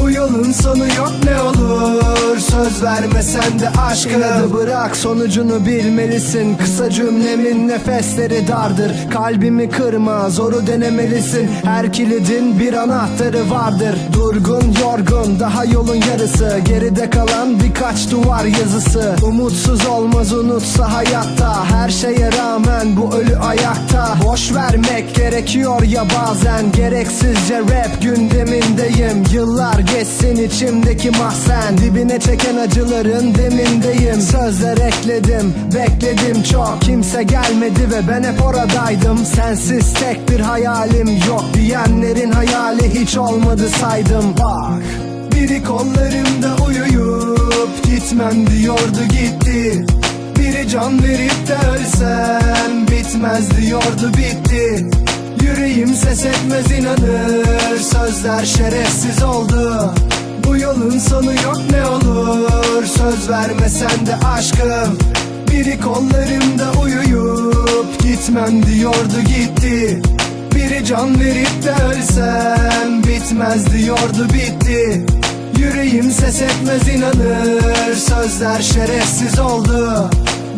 bu yolun sonu yok ne olur. Söz vermesen de aşkım İnadı bırak sonucunu bilmelisin. Kısa cümlemin nefesleri dardır. Kalbimi kırma zoru denemelisin. Her kilidin bir anahtarı vardır. Durgun yorgun daha yolun yarısı. Geride kalan birkaç duvar yazısı. Umutsuz olmaz unutsa hayatta. Her şeye rağmen bu ölü ayakta Boş vermek gerekiyor ya bazen. Gereksizce rap gündemindeyim. Yıllar geçsin içimdeki mahzen. Dibine çeken acıların demindeyim. Sözler ekledim bekledim çok. Kimse gelmedi ve ben hep oradaydım. Sensiz tek bir hayalim yok Diyenlerin hayali hiç olmadı saydım. Bak biri kollarımda uyuyup Gitmem diyordu gitti biri can verip de ölsem Bitmez diyordu bitti. Yüreğim ses etmez inanır Sözler şerefsiz oldu. Bu yolun sonu yok ne olur Söz vermesen de aşkım. Biri kollarımda uyuyup Gitmem diyordu gitti. Biri can verip de ölsem Bitmez diyordu bitti. Yüreğim ses etmez inanır Sözler şerefsiz oldu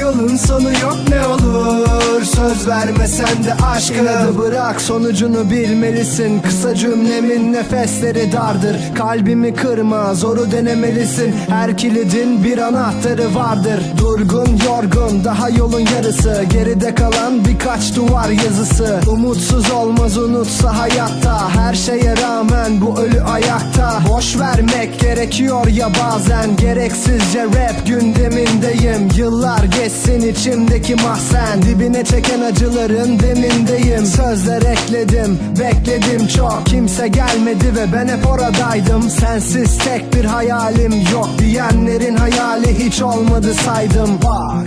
yolun sonu yok ne olur. Söz vermesen de aşkım İnadı bırak sonucunu bilmelisin. Kısa cümlemin nefesleri dardır. Kalbimi kırma zoru denemelisin. Her kilidin bir anahtarı vardır. Durgun yorgun daha yolun yarısı. Geride kalan birkaç duvar yazısı. Umutsuz olmaz unutsa hayatta. Her şeye rağmen bu ölü ayakta. Boş vermek gerekiyor ya bazen. Gereksizce rap gündemindeyim. Yıllar geçsin içimdeki mahzen. Dibine çeken acıların demindeyim. Sözler ekledim bekledim çok. Kimse gelmedi ve ben hep oradaydım. Sensiz tek bir hayalim yok Diyenlerin hayali hiç olmadı saydım. Bak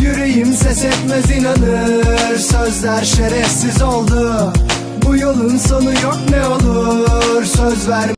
Yüreğim ses etmez inanır Sözler şerefsiz oldu. Bu yolun sonu yok ne olur Söz ver